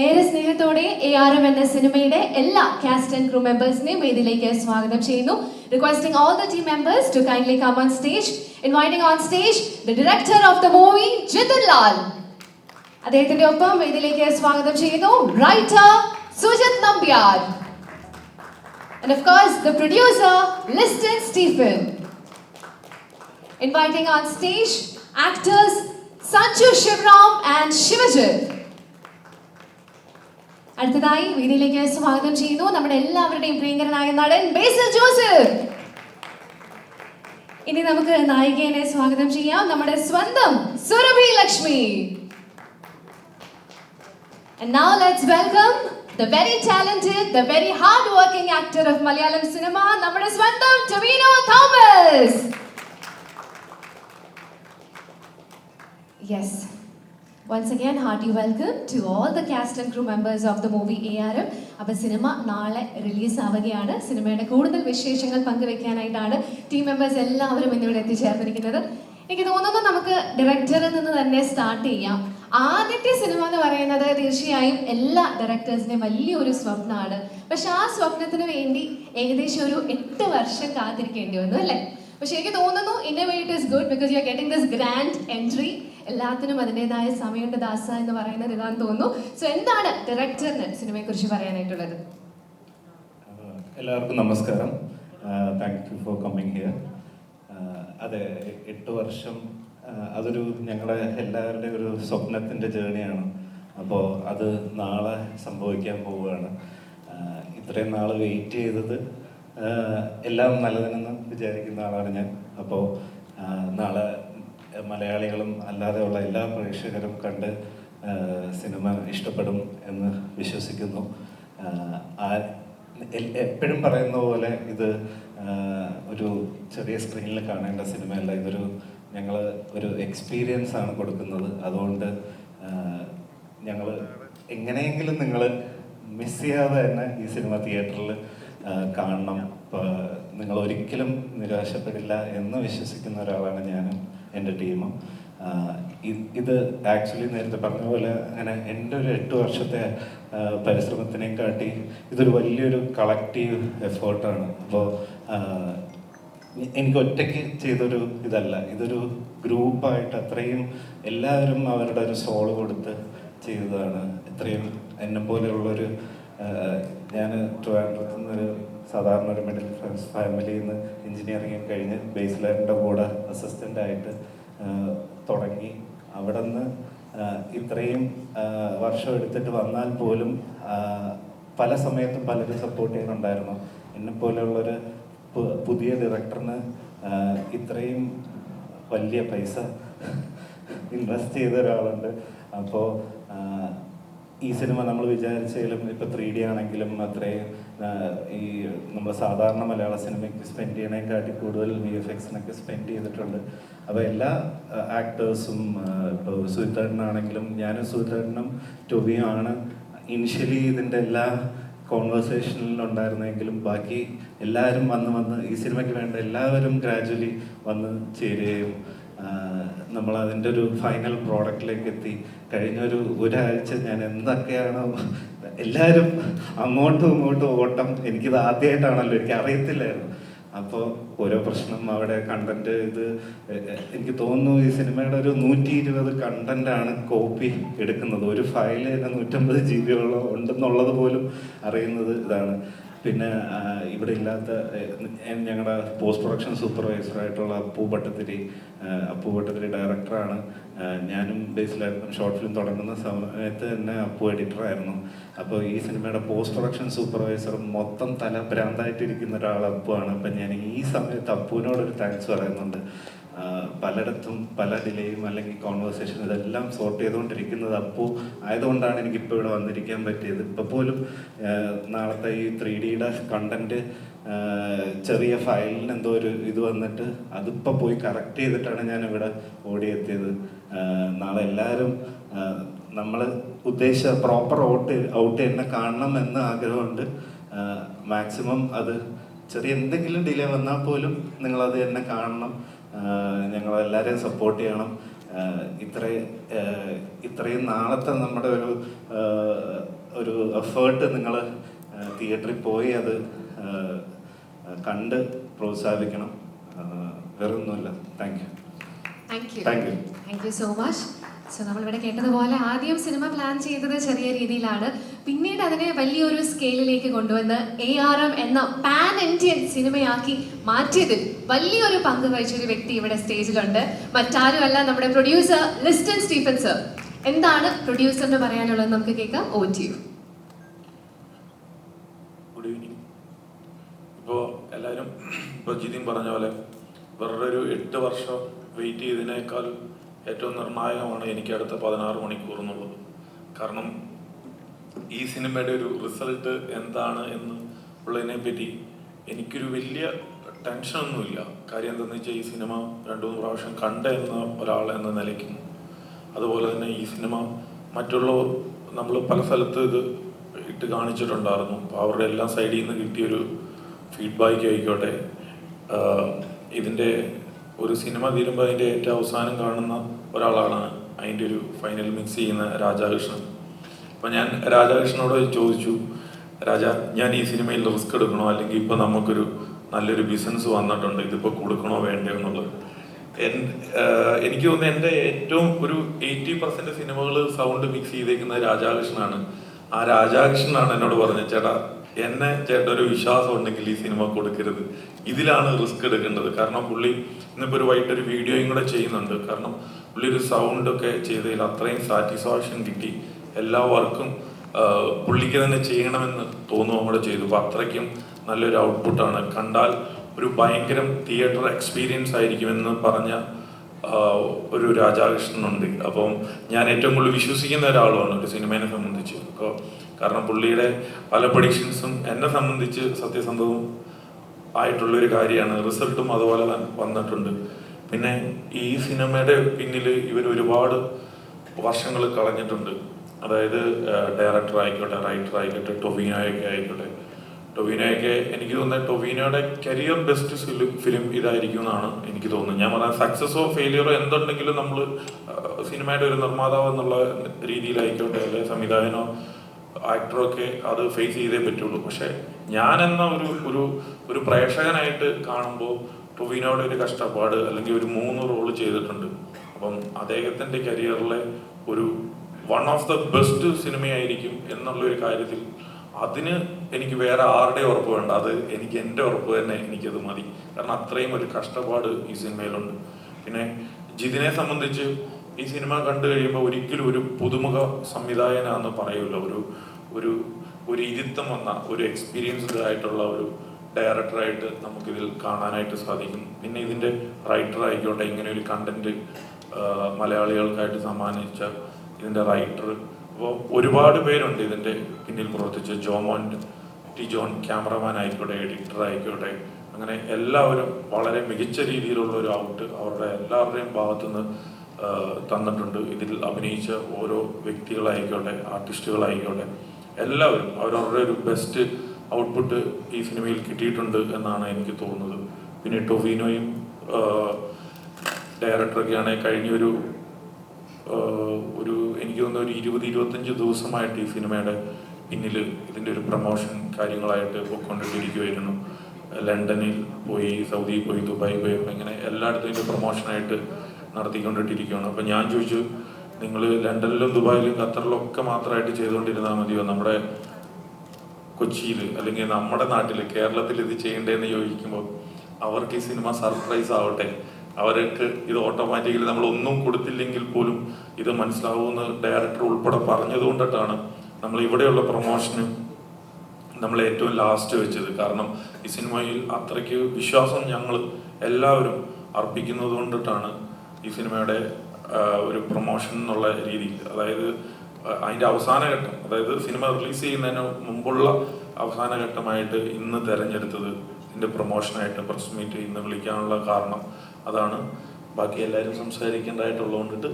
ഏറെ സ്നേഹത്തോടെ A R M എന്ന സിനിമയുടെ എല്ലാ കാസ്റ്റ് ആൻഡ് ക്രൂ മെമ്പേഴ്സിനെയും വേദിയിലേക്ക് സ്വാഗതം ചെയ്യുന്നു. Requesting all the team members to kindly come on stage inviting on stage the director of the movie Jithin Lal അദ്ദേഹത്തിന്റെ ഒപ്പം വേദിയിലേക്ക് സ്വാഗതം ചെയ്യുന്നു. Writer Sujith Nambiar And of course, the producer, Liston Stephen. Inviting on stage actors Sanju Shivram and Shivajit. അടുത്തതായി വേദിയിലേക്ക് സ്വാഗതം ചെയ്യുന്നു നമ്മുടെ എല്ലാവരുടെയും പ്രിയങ്കരനായ നടൻ ബേസിൽ ജോസഫ് ഇനി നമുക്ക് നായികയെ സ്വാഗതം ചെയ്യാം നമ്മുടെ സ്വന്തം Surabhi Lakshmi And now let's welcome the very talented, the very hard-working actor of Malayalam cinema, നമ്മുടെ സ്വന്തം Tovino Thomas. Yes. Once again, hearty welcome to all the cast and crew members of the movie ARM. അപ്പോൾ cinema നാളെ release ആവുകയാണ്. സിനിമയുടെ കൂടുതൽ വിശേഷങ്ങൾ പങ്കുവെക്കാനായിട്ടാണ് team members എല്ലാവരും ഇന്നിവിടെ എത്തിച്ചേർന്നിരിക്കുന്നത്. എനിക്ക് തോന്നുന്നു നമുക്ക് ഡയറക്ടറിൽ നിന്ന് തന്നെ സ്റ്റാർട്ട് ചെയ്യാം. ആദ്യത്തെ സിനിമ എന്ന് പറയുന്നത് തീർച്ചയായും എല്ലാ ഡയറക്ടേഴ്സിനെയും വലിയൊരു സ്വപ്നമാണ്. പക്ഷെ ആ സ്വപ്നത്തിന് വേണ്ടി ഏകദേശം ഒരു എട്ട് വർഷം കാത്തിരിക്കേണ്ടി വന്നു അല്ലേ? പക്ഷെ എനിക്ക് തോന്നുന്നു innovate is good because you are getting this grand entry എല്ലാത്തിനും അതിന്റെതായ സമയമുണ്ട്. ദാസ എന്ന് പറയുന്നത് ഇതാന്ന് തോന്നുന്നു. സോ എന്താണ് ഡയറക്ടറിന് സിനിമയെ കുറിച്ച് പറയാനായിട്ടുള്ളത്? എല്ലാവർക്കും നമസ്കാരം. Thank you for coming here അതെ എട്ട് വർഷം അതൊരു ഞങ്ങളെ എല്ലാവരുടെയും ഒരു സ്വപ്നത്തിന്റെ ജേണിയാണ്. അപ്പോൾ അത് നാളെ സംഭവിക്കാൻ പോവുകയാണ്. ഇത്രയും നാൾ വെയിറ്റ് ചെയ്തത് എല്ലാം നല്ലതിനെന്ന് വിചാരിക്കുന്ന ആളാണ് ഞാൻ. അപ്പോൾ നാളെ മലയാളികളും അല്ലാതെയുള്ള എല്ലാ പ്രേക്ഷകരും കണ്ട് സിനിമ ഇഷ്ടപ്പെടും എന്ന് വിശ്വസിക്കുന്നു. എപ്പോഴും പറയുന്ന പോലെ ഇത് ഒരു ചെറിയ സ്ക്രീനിൽ കാണേണ്ട സിനിമയല്ല. ഇതൊരു ഞങ്ങൾ ഒരു എക്സ്പീരിയൻസ് ആണ് കൊടുക്കുന്നത്. അതുകൊണ്ട് ഞങ്ങൾ എങ്ങനെയെങ്കിലും നിങ്ങൾ മിസ് ചെയ്യാതെ തന്നെ ഈ സിനിമ തിയേറ്ററിൽ കാണണം. നിങ്ങൾ ഒരിക്കലും നിരാശപ്പെടില്ല എന്ന് വിശ്വസിക്കുന്ന ഒരാളാണ് ഞാനും. എന്റെ ടീം. ഇത് ആക്ച്വലി നേരത്തെ പറഞ്ഞ പോലെ അങ്ങനെ എന്റെ ഒരു എട്ട് വർഷത്തെ പരിശ്രമത്തിനെയും കാട്ടി ഇതൊരു വലിയൊരു കളക്റ്റീവ് എഫേർട്ടാണ്. അപ്പോൾ എനിക്ക് ഒറ്റയ്ക്ക് ചെയ്തൊരു ഇതല്ല. ഇതൊരു ഗ്രൂപ്പായിട്ട് അത്രയും എല്ലാവരും അവരുടെ ഒരു സോൾ കൊടുത്ത് ചെയ്തതാണ്. ഇത്രയും എന്നെ പോലെയുള്ളൊരു ഞാൻ ട്രിവാൻഡ്രത്ത് നിന്നൊരു സാധാരണ ഒരു മിഡിൽ ക്ലാസ് ഫാമിലിയിൽ നിന്ന് എഞ്ചിനീയറിംഗ് കഴിഞ്ഞ് ബേസ്ലറിന്റെ കൂടെ അസിസ്റ്റന്റായിട്ട് തുടങ്ങി. അവിടെ നിന്ന് ഇത്രയും വർഷം എടുത്തിട്ട് വന്നാൽ പോലും പല സമയത്തും പലരും സപ്പോർട്ട് ചെയ്യുന്നുണ്ടായിരുന്നു. എന്നെ പോലെയുള്ളൊരു പു- പുതിയ ഡയറക്ടറിന് ഇത്രയും വലിയ പൈസ ഇൻവെസ്റ്റ് ചെയ്ത ഒരാളുണ്ട്. അപ്പോൾ ഈ സിനിമ നമ്മൾ വിചാരിച്ചാലും ഇപ്പോൾ ത്രീ ഡി ആണെങ്കിലും അത്രയും ഈ നമ്മൾ സാധാരണ മലയാള സിനിമയ്ക്ക് സ്പെൻഡ് ചെയ്യണേക്കാട്ടി കൂടുതൽ വി എഫ് എക്സിനൊക്കെ സ്പെൻഡ് ചെയ്തിട്ടുണ്ട്. അപ്പോൾ എല്ലാ ആക്ടേഴ്സും ഇപ്പോൾ സുഹിത്തേട്ടനാണെങ്കിലും ഞാനും സുഹിത്തേട്ടനും ടൊബിയും ആണ്. ഇനിഷ്യലി ഇതിന്റെ എല്ലാ കോൺവെർസേഷനിലുണ്ടായിരുന്നെങ്കിലും ബാക്കി എല്ലാവരും വന്ന് വന്ന് ഈ സിനിമയ്ക്ക് വേണ്ട എല്ലാവരും ഗ്രാജുവലി വന്ന് ചേരുകയും നമ്മൾ അതിന്റെ ഒരു ഫൈനൽ പ്രോഡക്റ്റിലേക്ക് എത്തി കഴിഞ്ഞ ഒരു ഒരാഴ്ച ഞാൻ എന്തൊക്കെയാണ് എല്ലാവരും അങ്ങോട്ടും ഇങ്ങോട്ടും ഓട്ടം എനിക്കിത് ആദ്യമായിട്ടാണല്ലോ എനിക്ക് അറിയത്തില്ലായിരുന്നു അപ്പോൾ ഓരോ പ്രശ്നം അവിടെ കണ്ടന്റ് ഇത് എനിക്ക് തോന്നുന്നു ഈ സിനിമയുടെ ഒരു നൂറ്റി ഇരുപത് കണ്ടന്റാണ് കോപ്പി എടുക്കുന്നത്. ഒരു ഫയൽ നൂറ്റമ്പത് ജി ബിയോളം ഉണ്ടെന്നുള്ളത് പോലും അറിയുന്നത് ഇതാണ്. പിന്നെ ഇവിടെ ഇല്ലാത്ത ഞങ്ങളുടെ പോസ്റ്റ് പ്രൊഡക്ഷൻ സൂപ്പർവൈസർ ആയിട്ടുള്ള അപ്പു ഭട്ടത്തിരി അപ്പു ഭട്ടത്തിരി ഡയറക്ടറാണ് ഞാനും ബേസിലായിരുന്നു. ഷോർട്ട് ഫിലിം തുടങ്ങുന്ന സമയത്ത് തന്നെ അപ്പു എഡിറ്ററായിരുന്നു അപ്പോൾ ഈ സിനിമയുടെ പോസ്റ്റ് പ്രൊഡക്ഷൻ സൂപ്പർവൈസർ മൊത്തം തല ഭ്രാന്തായിട്ടിരിക്കുന്ന ഒരാൾ അപ്പു ആണ്. അപ്പം ഞാൻ ഈ സമയത്ത് അപ്പുവിനോടൊരു താങ്ക്സ് പറയുന്നുണ്ട്. പലയിടത്തും പല ഡിലേയും അല്ലെങ്കിൽ കോൺവെർസേഷൻ ഇതെല്ലാം സോർട്ട് ചെയ്തുകൊണ്ടിരിക്കുന്നത് അപ്പോൾ ആയതുകൊണ്ടാണ് എനിക്കിപ്പോൾ ഇവിടെ വന്നിരിക്കാൻ പറ്റിയത്. ഇപ്പോൾ പോലും നാളത്തെ ഈ ത്രീ ഡിയുടെ കണ്ടന്റ് ചെറിയ ഫയലിന് എന്തോ ഒരു ഇത് വന്നിട്ട് അതിപ്പോൾ പോയി കറക്റ്റ് ചെയ്തിട്ടാണ് ഞാൻ ഇവിടെ ഓടിയെത്തിയത് നാളെ എല്ലാവരും നമ്മൾ ഉദ്ദേശിച്ച പ്രോപ്പർ ഔട്ട് ഔട്ട് എന്നെ കാണണം എന്ന് ആഗ്രഹമുണ്ട്. മാക്സിമം അത് ചെറിയ എന്തെങ്കിലും ഡിലേ വന്നാൽ പോലും നിങ്ങളത് എന്നെ കാണണം. ഞങ്ങളെല്ലാവരെയും സപ്പോർട്ട് ചെയ്യണം. ഇത്രയും ഇത്രയും നാളത്തെ നമ്മുടെ ഒരു ഒരു എഫേർട്ട് നിങ്ങൾ തിയേറ്ററിൽ പോയി അത് കണ്ട് പ്രോത്സാഹിപ്പിക്കണം. വേറൊന്നുമില്ല. Thank you thank you thank you so much so നമ്മളിവിടെ കേട്ടതുപോലെ ആദ്യം സിനിമ പ്ലാൻ ചെയ്തത് ചെറിയ രീതിയിലാണ്. പിന്നീട് അതിനെ വലിയൊരു സ്കെയിലിലേക്ക് കൊണ്ടുവന്ന് എ ആർ എം എന്ന പാൻ ഇന്ത്യൻ സിനിമയാക്കി മാറ്റിയതിൽ വലിയൊരു പങ്ക് വഹിച്ചൊരു വ്യക്തി ഇവിടെ സ്റ്റേജിലുണ്ട്. മറ്റാരുമല്ല നമ്മുടെ പ്രൊഡ്യൂസർ ലിസ്റ്റൻ സ്റ്റീഫൻ സർ എന്താണ് പ്രൊഡ്യൂസറിന് പറയാനുള്ളത് നമുക്ക് കേൾക്കാം. ഓ ടി യു ഗുഡ് ഇപ്പോൾ എല്ലാവരും ഇപ്പോൾ ജിതിൻ പറഞ്ഞ പോലെ വെറുതെ ഒരു എട്ട് വർഷം വെയിറ്റ് ചെയ്തതിനേക്കാൾ ഏറ്റവും നിർണായകമാണ് എനിക്ക് അടുത്ത പതിനാറ് മണിക്കൂർ എന്നുള്ളത് കാരണം ഈ സിനിമയുടെ ഒരു റിസൾട്ട് എന്താണ് എന്ന് ഉള്ളതിനെ പറ്റി എനിക്കൊരു വലിയ ടെൻഷനൊന്നുമില്ല. കാര്യം എന്താണെന്ന് വെച്ചാൽ ഈ സിനിമ രണ്ടു മൂന്ന് പ്രാവശ്യം കണ്ട എന്ന ഒരാൾ എന്ന നിലയ്ക്കും. അതുപോലെ തന്നെ ഈ സിനിമ മറ്റുള്ളവർ നമ്മൾ പല സ്ഥലത്ത് ഇത് ഇട്ട് കാണിച്ചിട്ടുണ്ടായിരുന്നു. അപ്പോൾ അവരുടെ എല്ലാ സൈഡിൽ നിന്ന് കിട്ടിയൊരു ഫീഡ്ബാക്ക് ആയിക്കോട്ടെ. ഇതിന്റെ ഒരു സിനിമ തീരുമ്പോൾ അതിന്റെ ഏറ്റവും അവസാനം കാണുന്ന ഒരാളാണ് അതിന്റെ ഒരു ഫൈനൽ മിക്സ് ചെയ്യുന്ന രാജാകൃഷ്ണൻ. അപ്പം ഞാൻ രാജാകൃഷ്ണനോട് ചോദിച്ചു രാജ ഞാൻ ഈ സിനിമയിൽ റിസ്ക് എടുക്കണോ? അല്ലെങ്കിൽ ഇപ്പോൾ നമുക്കൊരു നല്ലൊരു ബിസിനസ് വന്നിട്ടുണ്ട് ഇതിപ്പോൾ കൊടുക്കണോ വേണ്ടയോ എന്നുള്ളത്? എനിക്ക് തോന്നുന്നു എന്റെ ഏറ്റവും ഒരു എയ്റ്റി പെർസെന്റ് സിനിമകൾ സൗണ്ട് മിക്സ് ചെയ്തേക്കുന്നത് രാജാകൃഷ്ണനാണ്. ആ രാജാകൃഷ്ണനാണ് എന്നോട് പറഞ്ഞത് ചേട്ടാ എന്നെ ചേട്ടൻ ഒരു വിശ്വാസം ഉണ്ടെങ്കിൽ ഈ സിനിമ കൊടുക്കരുത്. ഇതിലാണ് റിസ്ക് എടുക്കേണ്ടത്. കാരണം പുള്ളി ഇന്നിപ്പോ ഒരു വൈകിട്ട് ഒരു വീഡിയോയും കൂടെ ചെയ്യുന്നുണ്ട്. കാരണം പുള്ളി ഒരു സൗണ്ട് ഒക്കെ ചെയ്തതിൽ അത്രയും സാറ്റിസ്ഫാക്ഷൻ കിട്ടി. എല്ലാ വർക്കും പുള്ളിക്ക് തന്നെ ചെയ്യണമെന്ന് തോന്നുകയും കൂടെ ചെയ്തു. അപ്പോൾ അത്രയ്ക്കും നല്ലൊരു ഔട്ട്പുട്ടാണ് കണ്ടാൽ ഒരു ഭയങ്കരം തിയേറ്റർ എക്സ്പീരിയൻസ് ആയിരിക്കുമെന്ന് പറഞ്ഞ ഒരു ഒരു രാജാകൃഷ്ണനുണ്ട് അപ്പം ഞാൻ ഏറ്റവും കൂടുതൽ വിശ്വസിക്കുന്ന ഒരാളുമാണ് ഒരു സിനിമയെ സംബന്ധിച്ച്. അപ്പോൾ കാരണം പുള്ളിയുടെ പല പ്രഡിക്ഷൻസും എന്നെ സംബന്ധിച്ച് സത്യസന്ധവും ആയിട്ടുള്ളൊരു കാര്യമാണ്. റിസൾട്ടും അതുപോലെ തന്നെ വന്നിട്ടുണ്ട്. പിന്നെ ഈ സിനിമയുടെ പിന്നിൽ ഇവർ ഒരുപാട് വർഷങ്ങൾ കളഞ്ഞിട്ടുണ്ട്. അതായത് ഡയറക്ടർ ആയിക്കോട്ടെ റൈറ്റർ ആയിക്കോട്ടെ ടൊവിനോയൊക്കെ ആയിക്കോട്ടെ. ടൊവിനോയൊക്കെ എനിക്ക് തോന്നുന്നത് ടൊവിനോയുടെ കരിയർ ബെസ്റ്റ് ഫിലിം ഇതായിരിക്കും എന്നാണ് എനിക്ക് തോന്നുന്നത്. ഞാൻ പറയാം സക്സസ്സോ ഫെയിലിയറോ എന്തുണ്ടെങ്കിലും നമ്മൾ സിനിമയുടെ ഒരു നിർമ്മാതാവ് എന്നുള്ള രീതിയിലായിക്കോട്ടെ അല്ലെ സംവിധായകനോ ആക്ടറോ ഒക്കെ അത് ഫേസ് ചെയ്തേ പറ്റുള്ളൂ. പക്ഷെ ഞാൻ എന്ന ഒരു ഒരു ഒരു പ്രേക്ഷകനായിട്ട് കാണുമ്പോൾ ടൊവിനോയുടെ ഒരു കഷ്ടപ്പാട് അല്ലെങ്കിൽ ഒരു മൂന്ന് റോൾ ചെയ്തിട്ടുണ്ട്. അപ്പം അദ്ദേഹത്തിന്റെ കരിയറിലെ ഒരു വൺ ഓഫ് ദ ബെസ്റ്റ് സിനിമയായിരിക്കും എന്നുള്ള ഒരു കാര്യത്തിൽ അതിന് എനിക്ക് വേറെ ആരുടെ ഉറപ്പ് വേണ്ട. അത് എനിക്ക് എന്റെ ഉറപ്പ് തന്നെ എനിക്കത് മതി. കാരണം അത്രയും ഒരു കഷ്ടപ്പാട് ഈ സിനിമയിലുണ്ട്. പിന്നെ ജിതിനെ സംബന്ധിച്ച് ഈ സിനിമ കണ്ടു കഴിയുമ്പോൾ ഒരിക്കലും ഒരു പുതുമുഖ സംവിധായകനാന്ന് പറയൂല. ഒരു ഒരു ഒരു ഇരുത്തം വന്ന ഒരു എക്സ്പീരിയൻസ്ഡ് ആയിട്ടുള്ള ഒരു ഡയറക്ടറായിട്ട് നമുക്കിതിൽ കാണാനായിട്ട് സാധിക്കും. പിന്നെ ഇതിന്റെ റൈറ്റർ ആയിക്കോട്ടെ ഇങ്ങനെ ഒരു കണ്ടന്റ് മലയാളികൾക്കായിട്ട് സമ്മാനിച്ച ഇതിന്റെ റൈറ്റർ അപ്പോൾ ഒരുപാട് പേരുണ്ട് ഇതിന്റെ പിന്നിൽ പ്രവർത്തിച്ച. ജോമോൻ ടി. ജോൺ ക്യാമറമാൻ ആയിക്കോട്ടെ എഡിറ്റർ ആയിക്കോട്ടെ. അങ്ങനെ എല്ലാവരും വളരെ മികച്ച രീതിയിലുള്ള ഒരു ഔട്ട് അവരുടെ എല്ലാവരുടെയും ഭാഗത്തുനിന്ന് തന്നിട്ടുണ്ട്. ഇതിൽ അഭിനയിച്ച ഓരോ വ്യക്തികളായിക്കോട്ടെ ആർട്ടിസ്റ്റുകളായിക്കോട്ടെ എല്ലാവരും അവരവരുടെ ഒരു ബെസ്റ്റ് ഔട്ട്പുട്ട് ഈ സിനിമയിൽ കിട്ടിയിട്ടുണ്ട് എന്നാണ് എനിക്ക് തോന്നുന്നത്. പിന്നെ ടൊവിനോയും ഡയറക്ടറൊക്കെയാണ് കഴിഞ്ഞൊരു ഒരു എനിക്ക് തോന്നുന്ന ഒരു ഇരുപത് ഇരുപത്തഞ്ച് ദിവസമായിട്ട് ഈ സിനിമയുടെ പിന്നിൽ ഇതിന്റെ ഒരു പ്രൊമോഷൻ കാര്യങ്ങളായിട്ട് പോയിക്കൊണ്ടിരിക്കുമായിരുന്നു ലണ്ടനിൽ പോയി സൗദിയിൽ പോയി ദുബായി പോയി അങ്ങനെ എല്ലായിടത്തും ഇതിന്റെ പ്രൊമോഷനായിട്ട് നടത്തിക്കൊണ്ടിട്ടിരിക്കുകയാണ്. അപ്പം ഞാൻ ചോദിച്ചു നിങ്ങൾ ലണ്ടനിലും ദുബായിലും ഖത്തറിലും ഒക്കെ മാത്രമായിട്ട് ചെയ്തുകൊണ്ടിരുന്നാൽ മതിയോ? നമ്മുടെ കൊച്ചിയിൽ അല്ലെങ്കിൽ നമ്മുടെ നാട്ടിൽ കേരളത്തിൽ ഇത് ചെയ്യണ്ടേന്ന് ചോദിക്കുമ്പോൾ അവർക്ക് ഈ സിനിമ സർപ്രൈസ് ആവട്ടെ. അവർക്ക് ഇത് ഓട്ടോമാറ്റിക്കലി നമ്മൾ ഒന്നും കൊടുത്തില്ലെങ്കിൽ പോലും ഇത് മനസ്സിലാവുമെന്ന് ഡയറക്ടർ ഉൾപ്പെടെ പറഞ്ഞതുകൊണ്ടിട്ടാണ് നമ്മൾ ഇവിടെയുള്ള പ്രൊമോഷന് നമ്മൾ ഏറ്റവും ലാസ്റ്റ് വെച്ചത്. കാരണം ഈ സിനിമയിൽ അത്രയ്ക്ക് വിശ്വാസം ഞങ്ങൾ എല്ലാവരും അർപ്പിക്കുന്നത് കൊണ്ടിട്ടാണ് ഈ സിനിമയുടെ ഒരു പ്രൊമോഷൻ എന്നുള്ള രീതിയിൽ. അതായത് അതിന്റെ അവസാന ഘട്ടം അതായത് സിനിമ റിലീസ് ചെയ്യുന്നതിന് മുമ്പുള്ള അവസാന ഘട്ടമായിട്ട് ഇന്ന് തെരഞ്ഞെടുത്തത് ഇതിന്റെ പ്രൊമോഷനായിട്ട് പ്രസ് മീറ്റ് ഇന്ന് വിളിക്കാനുള്ള കാരണം അതാണ്. ബാക്കി എല്ലാവരും സംസാരിക്കേണ്ടതായിട്ടുള്ളതുകൊണ്ടിട്ട്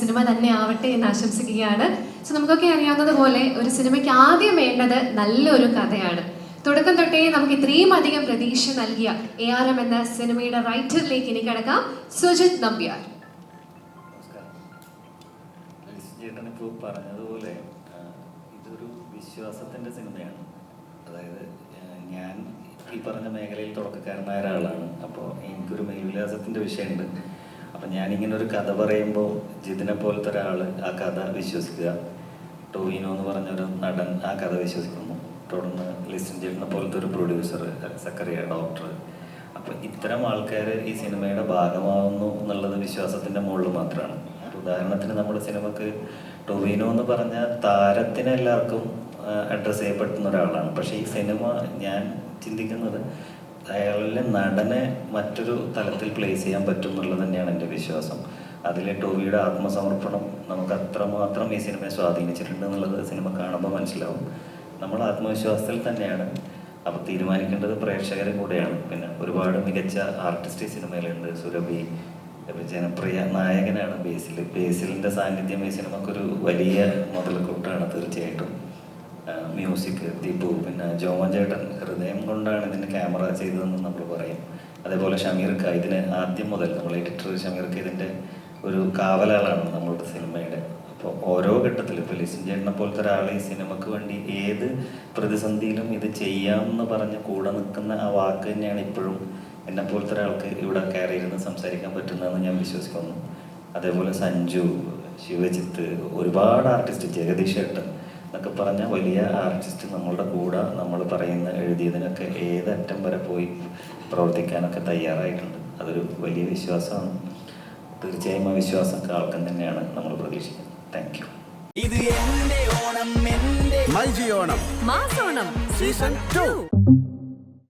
സിനിമ തന്നെ ആവട്ടെ എന്ന് ആശംസിക്കുകയാണ്. സോ നമുക്കൊക്കെ അറിയാവുന്നത് പോലെ ഒരു സിനിമയ്ക്ക് ആദ്യം വേണ്ടത് നല്ലൊരു കഥയാണ്. തുടക്കം തൊട്ടേ നമുക്ക് ഇത്രയും അധികം പ്രതീക്ഷ നൽകിയ എ ആർ എം എന്ന സിനിമയുടെ റൈറ്ററിലേക്ക് ഇനി കിടക്കാം. സുജിത് നമ്പ്യാർ. പറഞ്ഞതുപോലെ ഇതൊരു വിശ്വാസത്തിന്റെ സിനിമയാണ്. അതായത് ഞാൻ ഈ പറഞ്ഞ മേഖലയിൽ തുടക്കക്കാരനായ ഒരാളാണ്. അപ്പോൾ എനിക്കൊരു മേൽവിലാസത്തിന്റെ വിഷയമുണ്ട്. അപ്പം ഞാനിങ്ങനെ ഒരു കഥ പറയുമ്പോൾ ജിതിനെ പോലത്തെ ഒരാൾ ആ കഥ വിശ്വസിക്കുക ടോവിനോ എന്ന് പറഞ്ഞൊരു നടൻ ആ കഥ വിശ്വസിക്കുന്നു. തുടർന്ന് ലിസൺ ചെയ്യുന്ന പോലത്തെ ഒരു പ്രൊഡ്യൂസർ സക്കറിയ ഡോക്ടർ അപ്പോൾ ഇത്തരം ആൾക്കാർ ഈ സിനിമയുടെ ഭാഗമാവുന്നു എന്നുള്ളത് വിശ്വാസത്തിന്റെ മുകളിൽ മാത്രമാണ്. ഉദാഹരണത്തിന് നമ്മുടെ സിനിമക്ക് ടൊവിനോ എന്ന് പറഞ്ഞ താരത്തിന് എല്ലാവർക്കും അഡ്രസ്സ് ചെയ്യപ്പെടുന്ന ഒരാളാണ്. പക്ഷേ ഈ സിനിമ ഞാൻ ചിന്തിക്കുന്നത് അയാളിലെ നടനെ മറ്റൊരു തലത്തിൽ പ്ലേസ് ചെയ്യാൻ പറ്റും എന്നുള്ളത് തന്നെയാണ് എന്റെ വിശ്വാസം. അതിലെ ടോവിയുടെ ആത്മസമർപ്പണം നമുക്ക് അത്രമാത്രം ഈ സിനിമയെ സ്വാധീനിച്ചിട്ടുണ്ട് എന്നുള്ളത് സിനിമ കാണുമ്പോൾ മനസ്സിലാവും. നമ്മൾ ആത്മവിശ്വാസത്തിൽ തന്നെയാണ്. അപ്പോൾ തീരുമാനിക്കേണ്ടത് പ്രേക്ഷകരും കൂടെയാണ്. പിന്നെ ഒരുപാട് മികച്ച ആർട്ടിസ്റ്റ് സിനിമയിലുണ്ട്. സുരഭി ജനപ്രിയ നായകനാണ് ബേസിൽ. ബേസിലിന്റെ സാന്നിധ്യം ഈ സിനിമക്കൊരു വലിയ മുതൽക്കൂട്ടാണ് തീർച്ചയായിട്ടും. മ്യൂസിക് ദീപു പിന്നെ ജോമൻ ചേട്ടൻ ഹൃദയം കൊണ്ടാണ് ഇതിന് ക്യാമറ ചെയ്തതെന്ന് നമ്മൾ പറയും. അതേപോലെ ഷമീർക്ക ഇതിന് ആദ്യം മുതൽ നമ്മൾ എഡിറ്റർ ഷമീർക്ക ഇതിന്റെ ഒരു കാവലാളാണ് നമ്മളുടെ സിനിമയുടെ. അപ്പോൾ ഓരോ ഘട്ടത്തിലും ഇപ്പോൾ ലിസിൻ ചേട്ടനെ പോലത്തെ ഒരാൾ ഈ സിനിമക്ക് വേണ്ടി ഏത് പ്രതിസന്ധിയിലും ഇത് ചെയ്യാമെന്ന് പറഞ്ഞ് കൂടെ നിൽക്കുന്ന ആ വാക്ക് തന്നെയാണ് ഇപ്പോഴും എന്നെ പോലത്തെ ഒരാൾക്ക് ഇവിടെ കയറി ഇരുന്ന് സംസാരിക്കാൻ പറ്റുന്നതെന്ന് ഞാൻ വിശ്വസിക്കുന്നു. അതേപോലെ സഞ്ജു ശിവജിത്ത് ഒരുപാട് ആർട്ടിസ്റ്റ് ജഗദീഷ് ഏട്ടൻ എന്നൊക്കെ പറഞ്ഞ വലിയ ആർട്ടിസ്റ്റ് നമ്മളുടെ കൂടെ നമ്മൾ പറയുന്ന എഴുതിയതിനൊക്കെ ഏതറ്റം വരെ പോയി പ്രവർത്തിക്കാനൊക്കെ തയ്യാറായിട്ടുണ്ട്. അതൊരു വലിയ വിശ്വാസമാണ്. തീർച്ചയായും ആ വിശ്വാസമൊക്കെ കാൾക്കം തന്നെയാണ് നമ്മൾ പ്രതീക്ഷിക്കുന്നത്. താങ്ക് യു ഇത് എന്റെ ഓണം എന്റെ മൈജി ഓണം. മാസോണം. Season two